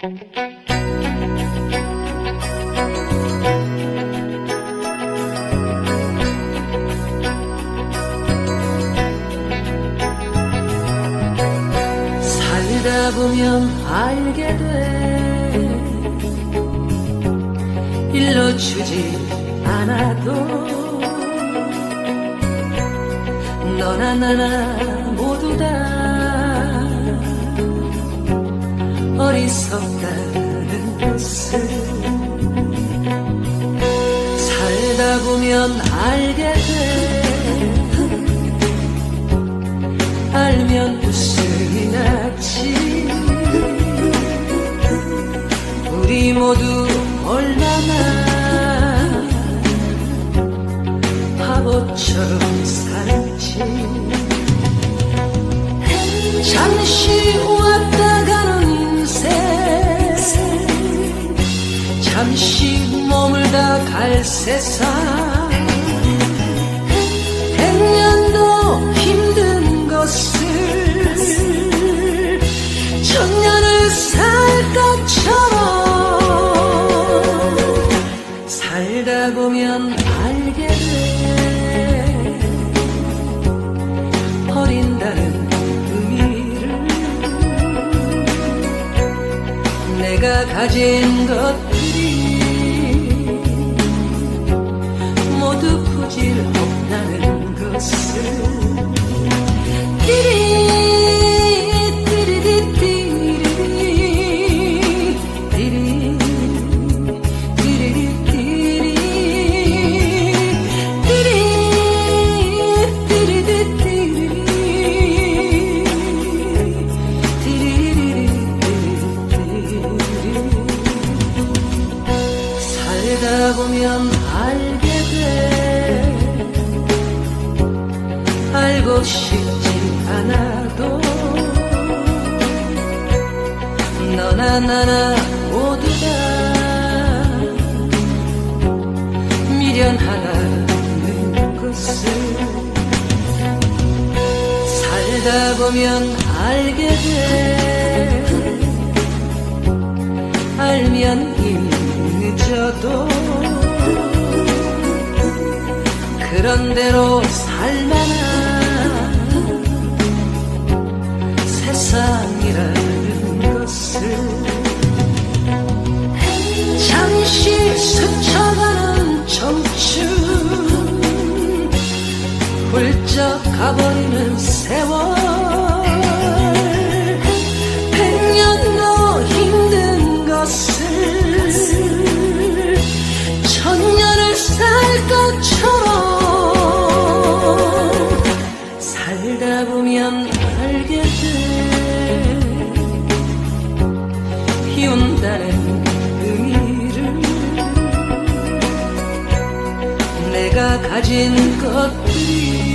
살다 보면 알게 돼. 일로 주지 않아도 너나 나나 모두 다 어리석다는 것을 살다 보면 알게 돼. 알면 웃음이 나지. 우리 모두 얼마나 바보처럼 살지. 잠시 왔 잠시 머물다 갈 세상 가 가진 것들이 모두 부질 없다는 것을 살다 보면 알게 돼. 알고 싶지 않아도 너나 나나 모두 다 미련하다는 것을 살다 보면 알게 돼. 알면 이 미 늦어도 그런 대로 살만한 세상이라는 것을 잠시 스쳐가는 청춘 훌쩍 가버리는 세월 보면 알게 돼 비운다는 의미를 내가 가진 것들이